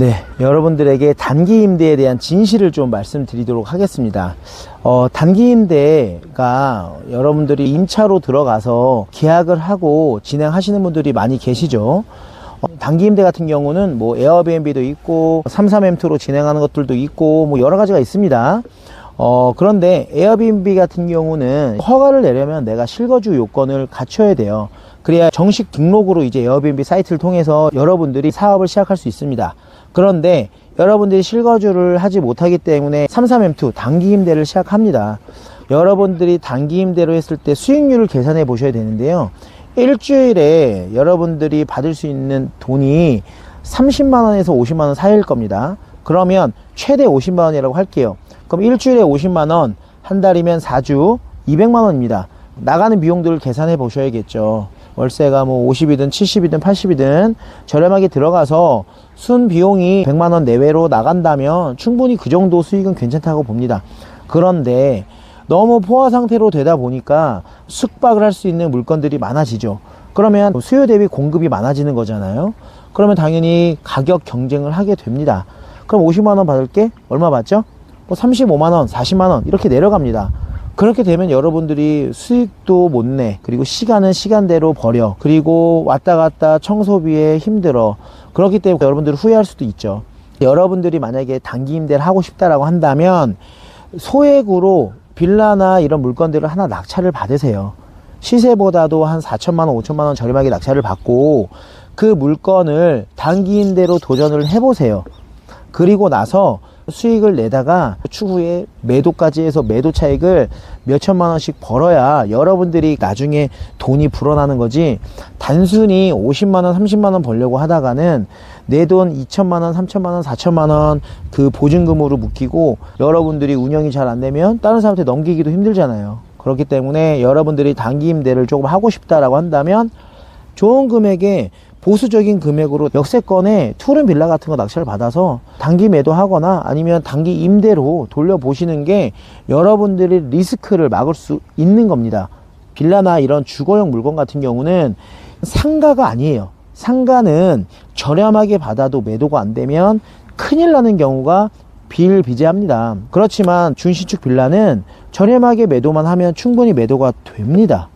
네, 여러분들에게 단기 임대에 대한 진실을 좀 말씀드리도록 하겠습니다. 어, 단기 임대가 여러분들이 임차로 들어가서 계약을 하고 진행하시는 분들이 많이 계시죠. 어, 단기 임대 같은 경우는 뭐 에어비앤비도 있고 33M2로 진행하는 것들도 있고 뭐 여러 가지가 있습니다. 어, 그런데 에어비앤비 같은 경우는 허가를 내려면 내가 실거주 요건을 갖춰야 돼요. 그래야 정식 등록으로 이제 에어비앤비 사이트를 통해서 여러분들이 사업을 시작할 수 있습니다. 그런데 여러분들이 실거주를 하지 못하기 때문에 33M2 단기 임대를 시작합니다. 여러분들이 단기 임대로 했을 때 수익률을 계산해 보셔야 되는데요. 일주일에 여러분들이 받을 수 있는 돈이 30만원에서 50만원 사이일 겁니다. 그러면 최대 50만원이라고 할게요. 그럼 일주일에 50만원, 한 달이면 4주 200만원입니다. 나가는 비용들을 계산해 보셔야겠죠. 월세가 뭐 50이든 70이든 80이든 저렴하게 들어가서 순 비용이 100만원 내외로 나간다면 충분히 그 정도 수익은 괜찮다고 봅니다. 그런데 너무 포화 상태로 되다 보니까 숙박을 할 수 있는 물건들이 많아지죠. 그러면 수요 대비 공급이 많아지는 거잖아요. 그러면 당연히 가격 경쟁을 하게 됩니다. 그럼 50만원 받을 게 얼마 받죠? 뭐 35만원, 40만원 이렇게 내려갑니다. 그렇게 되면 여러분들이 수익도 못 내. 그리고 시간은 시간대로 버려. 그리고 왔다 갔다 청소비에 힘들어. 그렇기 때문에 여러분들이 후회할 수도 있죠. 여러분들이 만약에 단기 임대를 하고 싶다라고 한다면 소액으로 빌라나 이런 물건들을 하나 낙찰을 받으세요. 시세보다도 한 4천만 원, 5천만 원 저렴하게 낙찰을 받고 그 물건을 단기 임대로 도전을 해보세요. 그리고 나서 수익을 내다가 추후에 매도까지 해서 매도 차익을 몇 천만 원씩 벌어야 여러분들이 나중에 돈이 불어나는 거지 단순히 50만 원, 30만 원 벌려고 하다가는 내 돈 2천만 원, 3천만 원, 4천만 원 그 보증금으로 묶이고 여러분들이 운영이 잘 안 되면 다른 사람한테 넘기기도 힘들잖아요. 그렇기 때문에 여러분들이 단기 임대를 조금 하고 싶다라고 한다면 좋은 금액에 보수적인 금액으로 역세권에 투룸 빌라 같은 거 낙찰 받아서 단기 매도하거나 아니면 단기 임대로 돌려보시는 게 여러분들이 리스크를 막을 수 있는 겁니다. 빌라나 이런 주거용 물건 같은 경우는 상가가 아니에요. 상가는 저렴하게 받아도 매도가 안 되면 큰일 나는 경우가 비일비재합니다. 그렇지만 준신축 빌라는 저렴하게 매도만 하면 충분히 매도가 됩니다.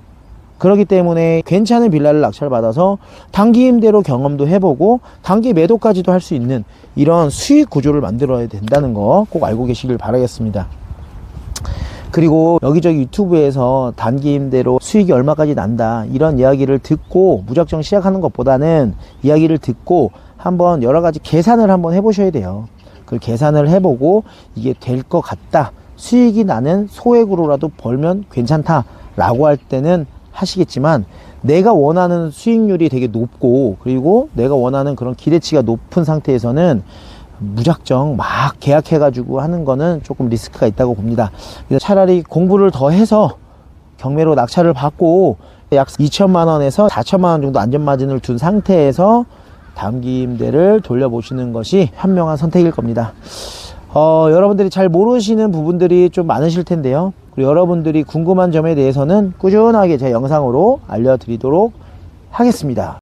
그렇기 때문에 괜찮은 빌라를 낙찰받아서 단기 임대로 경험도 해보고 단기 매도까지도 할 수 있는 이런 수익 구조를 만들어야 된다는 거 꼭 알고 계시길 바라겠습니다. 그리고 여기저기 유튜브에서 단기 임대로 수익이 얼마까지 난다 이런 이야기를 듣고 무작정 시작하는 것보다는 이야기를 듣고 한번 여러 가지 계산을 한번 해보셔야 돼요. 그 계산을 해보고 이게 될 것 같다. 수익이 나는 소액으로라도 벌면 괜찮다 라고 할 때는 하시겠지만 내가 원하는 수익률이 되게 높고 그리고 내가 원하는 그런 기대치가 높은 상태에서는 무작정 막 계약해 가지고 하는 거는 조금 리스크가 있다고 봅니다. 차라리 공부를 더 해서 경매로 낙찰을 받고 약 2천만 원에서 4천만 원 정도 안전마진을 둔 상태에서 단기 임대를 돌려보시는 것이 현명한 선택일 겁니다. 어, 여러분들이 잘 모르시는 부분들이 좀 많으실 텐데요. 그리고 여러분들이 궁금한 점에 대해서는 꾸준하게 제 영상으로 알려드리도록 하겠습니다.